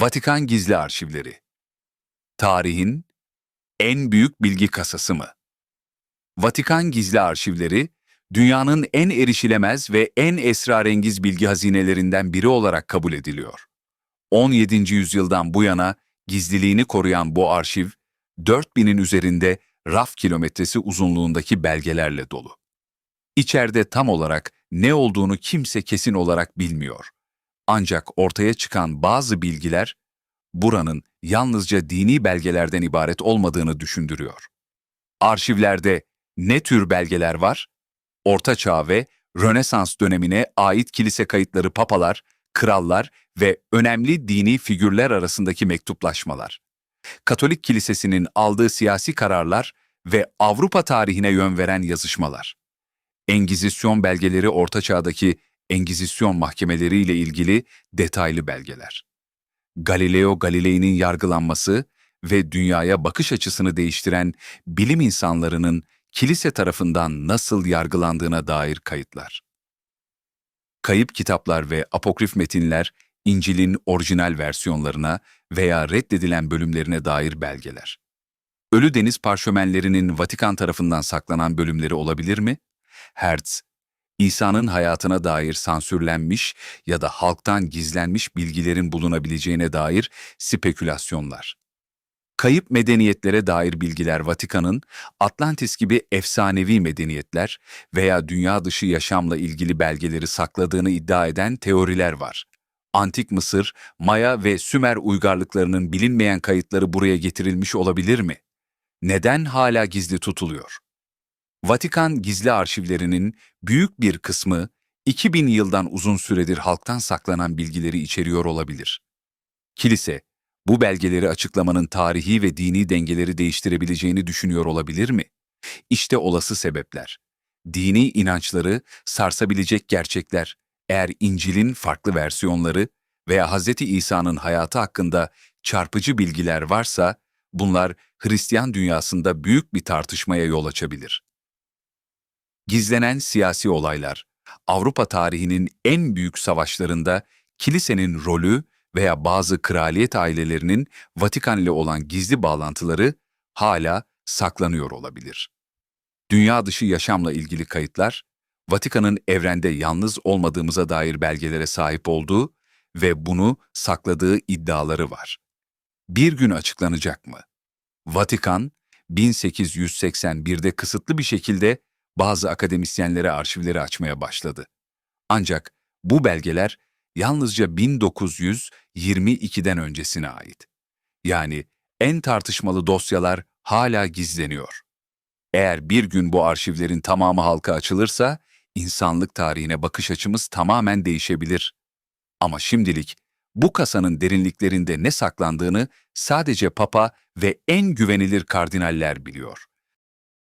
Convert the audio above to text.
Vatikan Gizli Arşivleri Tarihin en büyük bilgi kasası mı? Vatikan Gizli Arşivleri, dünyanın en erişilemez ve en esrarengiz bilgi hazinelerinden biri olarak kabul ediliyor. 17. yüzyıldan bu yana gizliliğini koruyan bu arşiv, 4000'in üzerinde raf kilometresi uzunluğundaki belgelerle dolu. İçeride tam olarak ne olduğunu kimse kesin olarak bilmiyor. Ancak ortaya çıkan bazı bilgiler, buranın yalnızca dini belgelerden ibaret olmadığını düşündürüyor. Arşivlerde ne tür belgeler var? Orta Çağ ve Rönesans dönemine ait kilise kayıtları papalar, krallar ve önemli dini figürler arasındaki mektuplaşmalar. Katolik Kilisesi'nin aldığı siyasi kararlar ve Avrupa tarihine yön veren yazışmalar. Engizisyon belgeleri Orta Çağ'daki Engizisyon mahkemeleriyle ilgili detaylı belgeler. Galileo Galilei'nin yargılanması ve dünyaya bakış açısını değiştiren bilim insanlarının kilise tarafından nasıl yargılandığına dair kayıtlar. Kayıp kitaplar ve apokrif metinler, İncil'in orijinal versiyonlarına veya reddedilen bölümlerine dair belgeler. Ölü deniz parşömenlerinin Vatikan tarafından saklanan bölümleri olabilir mi? Hertz, İsa'nın hayatına dair sansürlenmiş ya da halktan gizlenmiş bilgilerin bulunabileceğine dair spekülasyonlar. Kayıp medeniyetlere dair bilgiler Vatikan'ın Atlantis gibi efsanevi medeniyetler veya dünya dışı yaşamla ilgili belgeleri sakladığını iddia eden teoriler var. Antik Mısır, Maya ve Sümer uygarlıklarının bilinmeyen kayıtları buraya getirilmiş olabilir mi? Neden hala gizli tutuluyor? Vatikan gizli arşivlerinin büyük bir kısmı 2000 yıldan uzun süredir halktan saklanan bilgileri içeriyor olabilir. Kilise, bu belgeleri açıklamanın tarihi ve dini dengeleri değiştirebileceğini düşünüyor olabilir mi? İşte olası sebepler. Dini inançları sarsabilecek gerçekler, eğer İncil'in farklı versiyonları veya Hz. İsa'nın hayatı hakkında çarpıcı bilgiler varsa, bunlar Hristiyan dünyasında büyük bir tartışmaya yol açabilir. Gizlenen siyasi olaylar, Avrupa tarihinin en büyük savaşlarında kilisenin rolü veya bazı kraliyet ailelerinin Vatikan ile olan gizli bağlantıları hala saklanıyor olabilir. Dünya dışı yaşamla ilgili kayıtlar, Vatikan'ın evrende yalnız olmadığımıza dair belgelere sahip olduğu ve bunu sakladığı iddiaları var. Bir gün açıklanacak mı? Vatikan, 1881'de kısıtlı bir şekilde bazı akademisyenlere arşivleri açmaya başladı. Ancak bu belgeler yalnızca 1922'den öncesine ait. Yani en tartışmalı dosyalar hala gizleniyor. Eğer bir gün bu arşivlerin tamamı halka açılırsa, insanlık tarihine bakış açımız tamamen değişebilir. Ama şimdilik bu kasanın derinliklerinde ne saklandığını sadece Papa ve en güvenilir kardinaller biliyor.